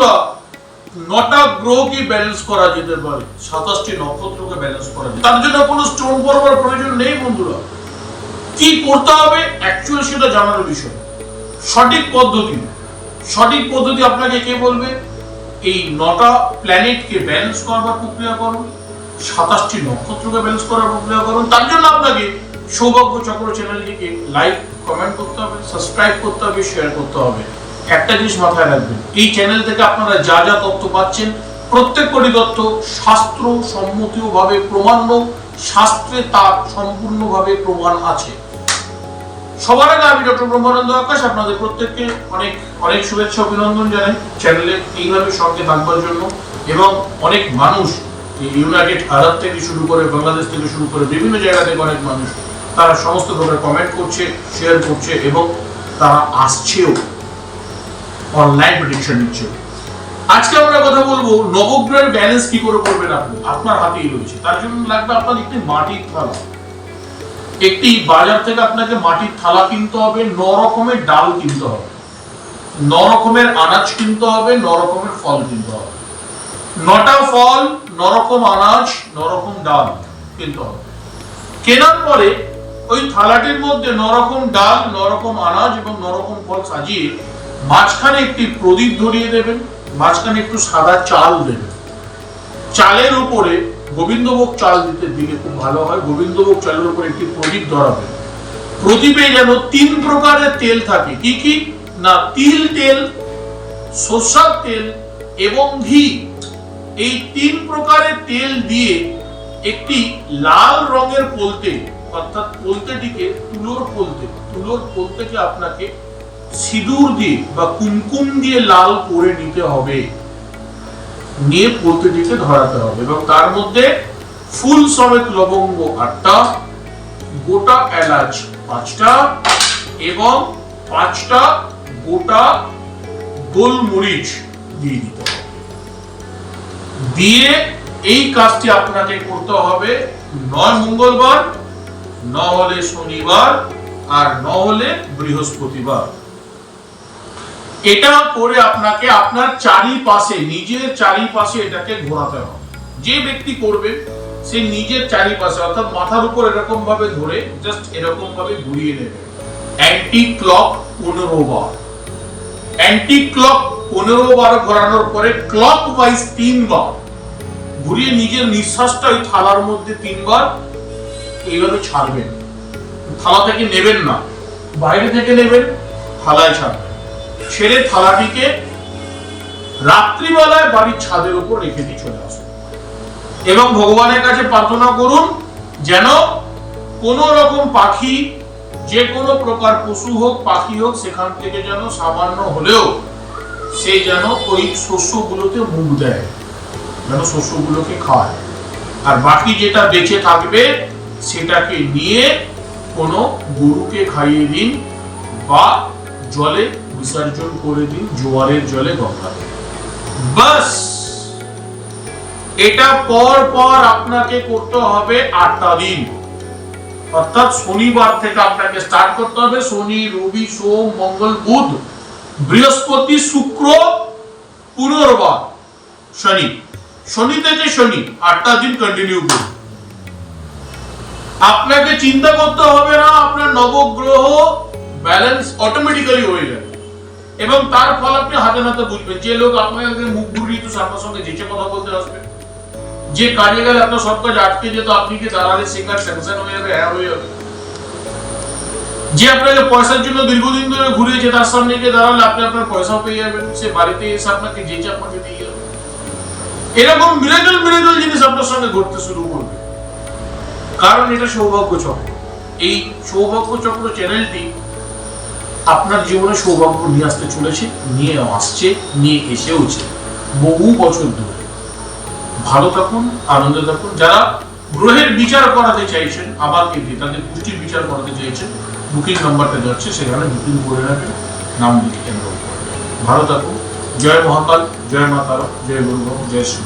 বন্ধুরা নটা গ্রহকে ব্যালেন্স করা যেতে পারে, সাতাশটি নক্ষত্রকে ব্যালেন্স করা তার জন্য কোনো স্টোন প্রয়োজন নেই বন্ধুরা। কি করতে হবে? অ্যাকচুয়ালি সেটা জানার বিষয়। সঠিক পদ্ধতি। সঠিক পদ্ধতি আপনাকে কে বলবে? এই নটা প্ল্যানেটকে ব্যালেন্স করবার প্রক্রিয়াকরণ সাতাশটি নক্ষত্রকে ব্যালেন্স করার প্রক্রিয়াকরণ তার জন্য আপনাকে সৌভাগ্য চক্র চ্যানেলটিকে লাইক কমেন্ট করতে হবে সাবস্ক্রাইব করতে হবে শেয়ার করতে হবে। একটা জিনিস মাথায় রাখবেন, এই চ্যানেল থেকে আপনারা যা যা তথ্য পাচ্ছেন প্রত্যেকটি তথ্য শাস্ত্র সম্মতীয়ভাবে প্রমাণ্য শাস্ত্রে তার সম্পূর্ণভাবে প্রমাণ আছে। সবার আগে আমি ডক্টর ব্রহ্মানন্দ আকাশ আপনাদের প্রত্যেককে অনেক অনেক শুভেচ্ছা, অভিনন্দন জানাই চ্যানেলে এইভাবে সঙ্গে থাকবার জন্য এবং অনেক মানুষ ইউনাইটেড আরব থেকে শুরু করে বাংলাদেশ থেকে শুরু করে বিভিন্ন জায়গা থেকে অনেক মানুষ, তারা সমস্ত প্রকার কমেন্ট করছে শেয়ার করছে এবং তারা আসছেও। অনলাইন প্রেডিকশন নিচ্ছে আজকে আমরা কথা বলব নবগ্রহের ব্যালেন্স কি করে করবেন আপনি? আপনার হাতেই রয়েছে। তার জন্য লাগবে আপনার একটি মাটির থালা। একটি বাজার থেকে আপনাকে মাটির থালা কিনতে হবে, ন রকমের ডাল কিনতে হবে। ন রকমের আনাজ কিনতে হবে, ন রকমের ফল কিনতে হবে। নটা ফল নরকম আনাজ নরকম ডাল কিনতে হবে। কেনার পরে ওই থালাটির মধ্যে নরকম রকম ডাল, ন রকম আনাজ এবং নরকম ফল সাজিয়ে মাঝখানে একটি প্রদীপ ধরিয়ে দেবেন, মাঝখানে একটু সাদা চাল দেবেন। চালের উপরে গোবিন্দভোগ চাল দিতে দিলে খুব ভালো হয়। গোবিন্দভোগ চালের উপরে একটি প্রদীপ ধরাবে প্রদীপে যেন তিন প্রকারের তেল থাকে। কি কি? না, তিল তেল, সরষার তেল এবং ঘি। এই তিন প্রকারের তেল দিয়ে একটি লাল রঙের পোলতে, অর্থাৎ পোলতেটিকে তুলোর পোলতে, তুলোর পোলতেকে আপনাকে সিঁদুর দিয়ে বা কুমকুম দিয়ে লাল করে নিতে হবে। নিয়ে পোলতেটিকে ধরাতে হবে এবং তার মধ্যে ফুল সমেত লবঙ্গ আটটা, গোটা এলাচ পাঁচটা এবং পাঁচটা গোটা গোলমরিচ দিয়ে দিতে হবে। দিয়ে এই কাজটি আপনাকে করতে হবে নয় মঙ্গলবার ন হলে শনিবার আর ন হলে বৃহস্পতিবার। এটা করে আপনাকে আপনার চারিপাশে, নিজের চারিপাশে এটাকে ঘোরাতে হবে। যে ব্যক্তি করবে, সে নিজের চারিপাশে, অর্থাৎ মাথার উপর এরকম ভাবে ধরে জাস্ট এরকম ভাবে ঘুরিয়ে নেবে। অ্যান্টি ক্লক পনেরো বার। অ্যান্টি ক্লক পনেরো বার ঘোরানোর পরে ক্লক ওয়াইজ তিনবার। ঘুরিয়ে নিজের নিঃশ্বাসটা ওই থালার মধ্যে তিনবার, এইভাবে ছাড়বেন। থালা থেকে নেবেন না। বাইরে থেকে নেবেন, থালায় ছাড়বেন। ছেড়ে থালাটিকে রাত্রিবেলায় বাড়ির ছাদের উপর রেখে দিয়ে চলে আসুন। এবং ভগবানের কাছে প্রার্থনা করুন যেন কোন রকম পাখি, যে কোনো প্রকার পশু হোক, পাখি হোক, সেখান থেকে যেন সামান্য হলেও সে যেন ওই শস্যগুলোতে মুখ দেয়, যেন শস্যগুলোকে খায়। আর বাকি যেটা বেঁচে থাকবে, সেটাকে নিয়ে কোনো গরুকে খাইয়ে দিন বা জলে বিসর্জন করে দিন জোয়ারের জলে গঙ্গাতে বাস! এটা পর পর আপনাকে করতে হবে আটটা দিন। অর্থাৎ শনিবার থেকে আপনাকে স্টার্ট করতে হবে। শনি, রবি, সোম, মঙ্গল, বুধ, বৃহস্পতি, শুক্র, পুনর্বার শনি। শনি থেকে শনি, আটটা দিন কন্টিনিউ করুন। আপনাকে চিন্তা করতে হবে না, আপনার নবগ্রহ ব্যালেন্স অটোমেটিক্যালি হয়ে যাবে। এবং তার ফল আপনি হাতে নাতে বুঝবেন। যে লোক আপনাকে মুখ ঘুরিয়ে তো সামনের সঙ্গে যেচে কথা বলতে আসবে, যে কাজে গেলে আপনার সব কাজ আটকে যেত আপনি কি সে কাজ স্যাংশন হয়ে যাবে হ্যাঁ হয়ে যাবে? যে আপনাকে পয়সার জন্য দীর্ঘদিন ধরে ঘুরিয়েছে, তার সামনে গিয়ে দাঁড়ালে আপনি আপনার পয়সাও পেয়ে যাবেন, সে বাড়িতে এসে আপনাকে যেচে আপনাকে দিয়ে যাবে। এরকম মিরাকল মিরাকল জিনিস আপনার সঙ্গে ঘটতে শুরু করবে। কারণ এটা সৌভাগ্য চক্র। এই সৌভাগ্য চক্র চ্যানেলটি আপনার জীবনে সৌভাগ্য নিয়ে আসতে চলেছে, নিয়ে আসছে, নিয়ে এসেওছে বহু বছর ধরে। ভালো থাকুন, আনন্দে থাকুন। যারা গ্রহের বিচার করাতে চাইছেন, আমাকে দিয়ে, তাদের পুষ্টির বিচার করাতে চাইছেন, বুকিং নাম্বারটা যাচ্ছে, সেখানে বুকিং করে রাখেন নাম লিখে কেন্দ্র ভালো থাকুন। জয় মহাকাল, জয় মা তারা, জয় গুরু জয় শ্রী